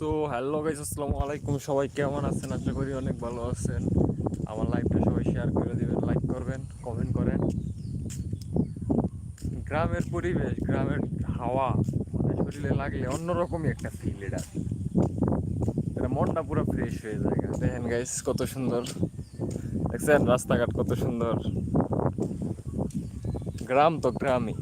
So hello guys আসসালামু আলাইকুম। সবাই কেমন আছেন? আশা করি অনেক ভালো আছেন। আমার লাইভটা সবাই শেয়ার করে দিবেন লাইক করবেন কমেন্ট করেন। গ্রামের পরিবেশ, গ্রামের হাওয়া মানে শরীরে লাগলে অন্যরকমই একটা ফিল এটা এটা মনটা পুরো ফ্রেশ হয়ে যায় দেখেন গাইস কত সুন্দর। দেখছেন? রাস্তাঘাট কত সুন্দর। গ্রাম তো গ্রামই।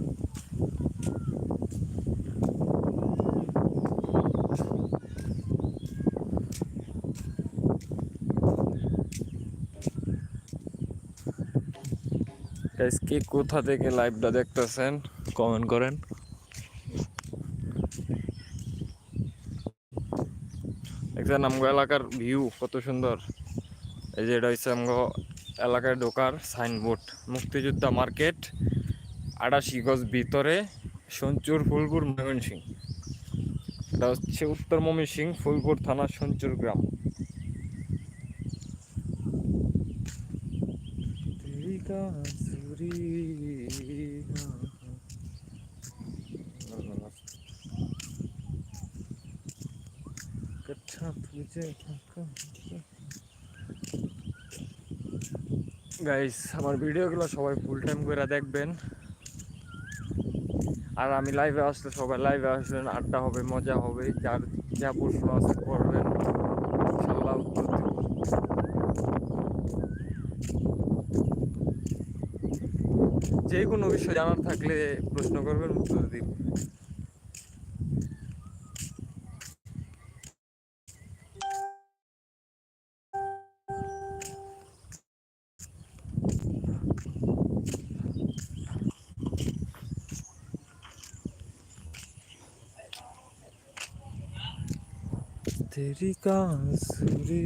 গাইস কে কোথা থেকে লাইভটা দেখতেছেন? কমেন্ট করেন। একটা নামগো এলাকার ভিউ কত সুন্দর। এই যে এটা হচ্ছে আমগো এলাকায় ঢোকার সাইনবোর্ড মুক্তিযোদ্ধা মার্কেট আটাশি গজ ভিতরে সঞ্চুর ফুলপুর ময়মনসিং এটা হচ্ছে উত্তর ময়মনসিং ফুলপুর থানা সঞ্চুর গ্রাম। because গাইস আমার ভিডিওগুলো সবাই ফুল টাইম করে দেখবেন। আর আমি লাইভে আসলে সবাই লাইভে আসবেন আড্ডা হবে মজা হবে যার যা প্রশ্ন আছে করবেন। ইনশাল্লাহ উত্তর যে কোনো বিষয় জানার থাকলে প্রশ্ন করবেন উত্তর দিব तेरी कांसुरी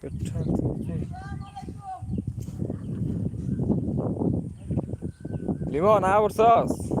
कट्ठा तुझे লিমন আয় বসছস